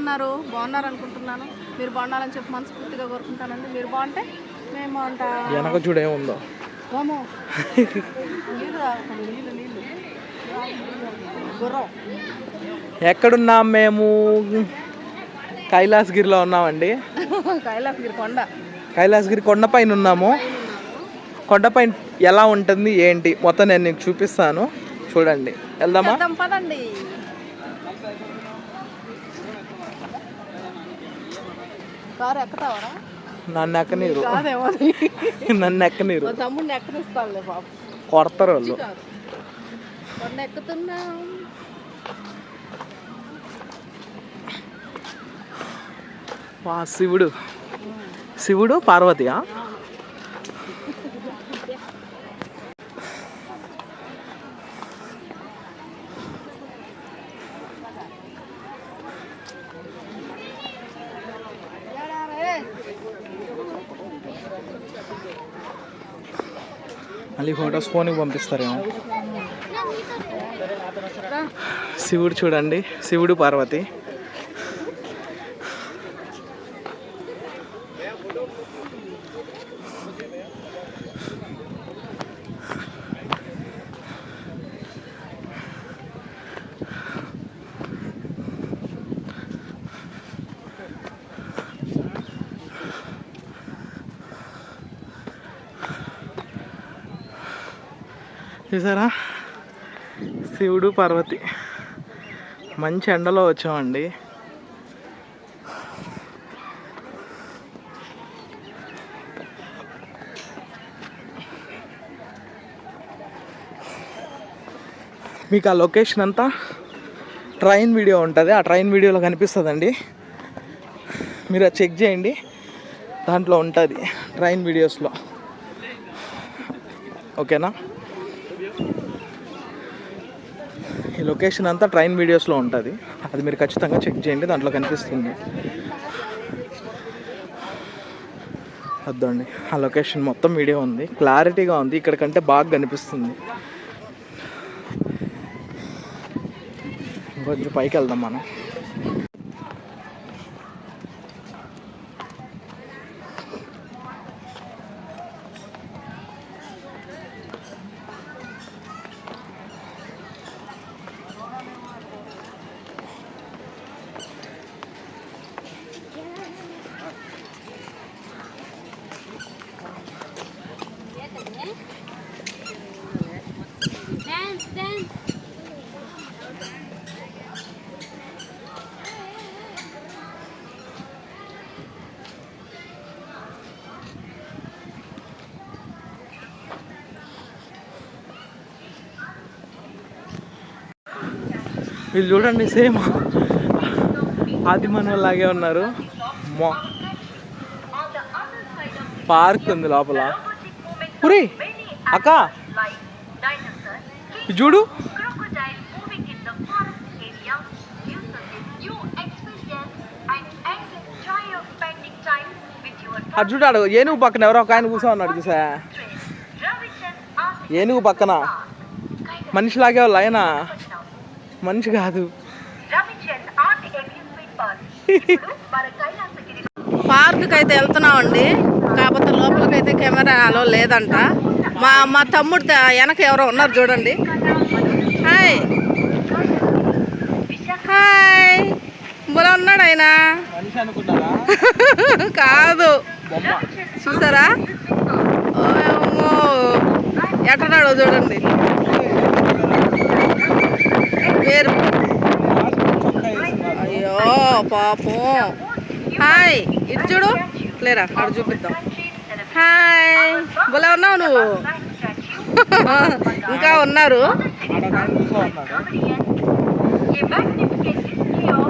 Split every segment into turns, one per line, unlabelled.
ఉన్నారు బాగున్నారు అనుకుంటున్నాను మీరు బాగుండాలని చెప్పి మనస్ఫూర్తిగా కోరుకుంటానండి. మీరు బాగుంటే మేము బాగుంటా
వెనక చూడు ఏముందో.
రాము నీళ్ళు నీళ్ళు గుర్రం
ఎక్కడున్నాం మేము? కైలాసగిరిలో ఉన్నామండి.
కైలాసగిరి కొండ.
కైలాసగిరి కొండపైన ఉన్నాము. కొండపైన ఎలా ఉంటుంది ఏంటి? మొత్తం నేను నీకు చూపిస్తాను. చూడండి. వెళ్దామా?
పదండి. కారు ఎక్కుతావరా?
నన్ను ఎక్కనీరు. నన్ను ఎక్కనీరు.
తమ్ముడిని ఎక్కనిస్తానులే బాబు.
కొడతారు వాళ్ళు.
ఎక్కుతున్నాం.
శివుడు. శివుడు పార్వతియా? మళ్ళీ ఫొటోస్ ఫోన్కి పంపిస్తారేమో. శివుడు చూడండి. శివుడు పార్వతి. చూసారా? శివుడు పార్వతి. మంచి ఎండలో వచ్చామండి. మీకు ఆ లొకేషన్ అంతా ట్రైన్ వీడియో ఉంటుంది. ఆ ట్రైన్ వీడియోలో కనిపిస్తుందండి. మీరు అది చెక్ చేయండి. దాంట్లో ఉంటుంది ట్రైన్ వీడియోస్లో. ఓకేనా? ఈ లొకేషన్ అంతా ట్రైన్ వీడియోస్లో ఉంటుంది. అది మీరు ఖచ్చితంగా చెక్ చేయండి దాంట్లో కనిపిస్తుంది. వద్దండి ఆ లొకేషన్ మొత్తం వీడియో ఉంది. క్లారిటీగా ఉంది ఇక్కడ కంటే బాగా కనిపిస్తుంది. ఇంకొంచెం పైకి వెళ్దాం మనం. వీళ్ళు చూడండి సేమ్. ఆదిమన లాగే ఉన్నారు. పార్క్ ఉంది లోపల. పురి అక్క. చూడు. అది చూడాడు ఏనుగు పక్కన ఎవరో ఒక ఆయన కూర్చో ఉన్నాడు చూసా. ఏనుగు పక్కన. మనిషిలాగే వాళ్ళు అయినా మనిషి కాదు.
పార్క్కి అయితే వెళ్తున్నామండి. కాకపోతే లోపలికైతే కెమెరాలో లేదంట. మా మా తమ్ముడు వెనక ఎవరో ఉన్నారు చూడండి. హాయ్. హాయ్. బులా ఉన్నాడు ఆయన.
మనిషి అనుకున్నారా
కాదు.
బొమ్మ.
చూసారా? ఓయమ్మో ఎట్టున్నాడో చూడండి పేరు అయ్యో పాపం. హాయ్ ఇటు చూడు. లేరా అక్కడ చూపిద్దాం. హాయ్ బులా ఉన్నావు నువ్వు? ఇంకా ఉన్నారు.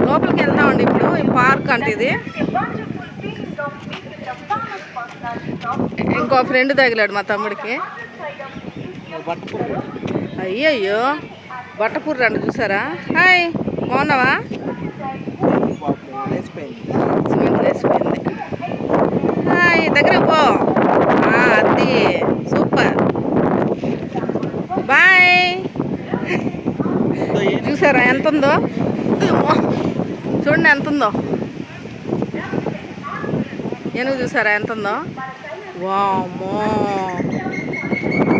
లోపలికి వెళ్తామండి ఇప్పుడు ఈ పార్క్ అంటే ఇది. ఇంకో ఫ్రెండ్ తగిలాడు మా తమ్ముడికి. అయ్యయ్యో. బట్టపూర్ రండి చూసారా? హాయ్ బాగున్నావా? వేసిపోయింది హాయ్ దగ్గర పో. అది సూపర్. బాయ్. చూసారా ఎంత ఉందో చూడండి ఎంత ఉందో ఏనుగు చూసారా ఎంత ఉందో వామో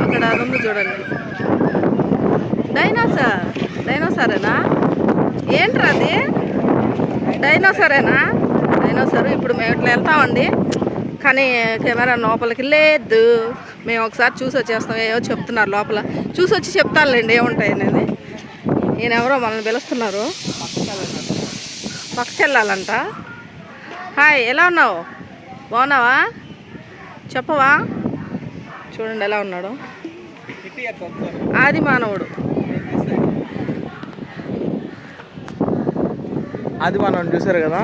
అక్కడ అది ఉంది చూడండి. డైనోసార్ డైనోసారేనా? ఏంట్రా అది? డైనోసారేనా? డైనోసార్ ఇప్పుడు మేము ఇట్లా వెళ్తామండి? కానీ కెమెరా లోపలికి లేదు. మేము ఒకసారి చూసి వచ్చేస్తాం. ఏవో చెప్తున్నారు లోపల. చూసి వచ్చి చెప్తానులేండి ఏముంటాయి అనేది. ఈయన ఎవరో మనల్ని పిలుస్తున్నారు. పక్కకి వెళ్ళాలంట హాయ్ ఎలా ఉన్నావు? బాగున్నావా? చెప్పవా? చూడండి ఎలా ఉన్నాడు. ఆది మానవుడు.
అది మనం చూసారు కదా.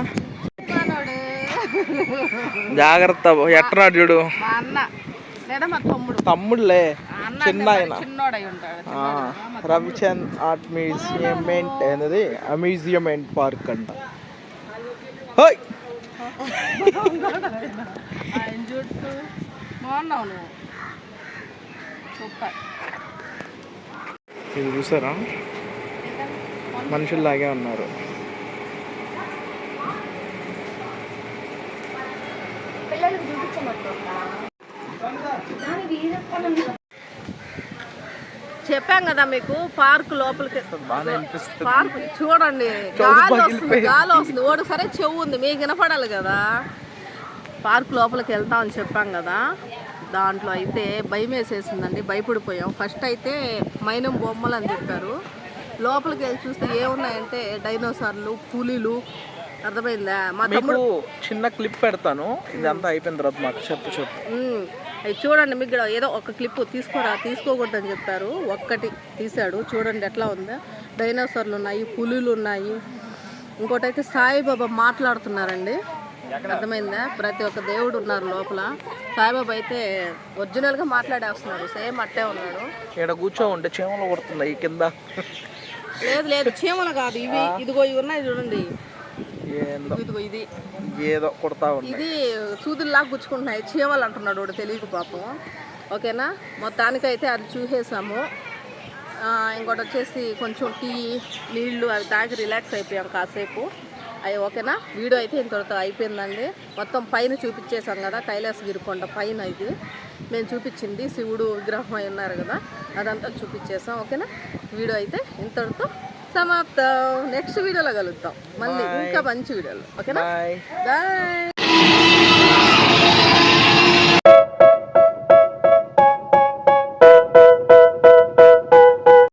జాగ్రత్త ఎట్టరాడు చూడు. తమ్ముడులే. చిన్న ఆయన రవిచంద్ ఆర్ట్ మ్యూజియంమెంట్ అనేది అమ్యూజియమెంట్ పార్క్ అంట. హోయ్! ఇది చూసారా? మనుషుల్లాగే ఉన్నారు.
చెప్పాం కదా మీకు పార్క్ లోపలికి. పార్క్ చూడండి గాలి వస్తుంది. గాలి వస్తుంది. ఓడి సరే చెవు ఉంది మీకు వినపడాలి కదా? పార్క్ లోపలికి వెళ్తామని చెప్పాం కదా. దాంట్లో అయితే భయం వేసేసిందండి భయపడిపోయాం. ఫస్ట్ అయితే మైనం బొమ్మలు అని చెప్పారు. లోపలికి వెళ్ళి చూస్తే ఏమున్నాయంటే డైనోసార్లు పులిలు అర్థమైందా? మా
మీకు
తమ్ముడు
చిన్న క్లిప్ పెడతాను. ఇదంతా అయిపోయిన తర్వాత మాకు చెప్పు చెప్పు.
ఉమ్, అవి చూడండి మీకు ఇక్కడ ఏదో ఒక క్లిప్ తీసుకోరా తీసుకోకూడదని చెప్పారు. ఒక్కటి తీశాడు. చూడండి ఎట్లా ఉందో. డైనోసార్లు ఉన్నాయి పులులు ఉన్నాయి. ఇంకోటి అయితే సాయిబాబా మాట్లాడుతున్నారండి. అర్థమైందా? ప్రతి ఒక్క దేవుడు ఉన్నారు లోపల. సాయిబాబా అయితే ఒరిజినల్గా మాట్లాడేస్తున్నాడు సేమ్ అట్టే ఉన్నాడు.
ఇక్కడ కూర్చో ఉంటే చీమలు కొడుతుంది ఈ కింద.
లేదు లేదు. చీమలు కాదు. ఇవి ఇదిగో ఇవి ఉన్నాయి చూడండి. ఇది.
ఏదో కొడతా
ఇది సూదుల్లాగా గుచ్చుకుంటున్నాయి. చీమలు అంటున్నాడు వాడు తెలియక పాపం. ఓకేనా? మొత్తానికైతే అది చూసేసాము. ఇంకోటి వచ్చేసి కొంచెం టీ నీళ్ళు అవి తాగి రిలాక్స్ అయిపోయాం కాసేపు. అవి ఓకేనా? వీడియో అయితే ఇంతటితో అయిపోయిందండి. మొత్తం పైన చూపించేసాం కదా కైలాసగిరి కొండ పైన ఇది. మేము చూపించింది శివుడు విగ్రహం అయి ఉన్నారు కదా అదంతా చూపించేసాం ఓకేనా? వీడియో అయితే ఇంతటితో సమాప్తం. నెక్స్ట్ వీడియోలో కలుద్దాం. మళ్ళీ ఇంకా మంచి వీడియోలో ఓకేనా బాయ్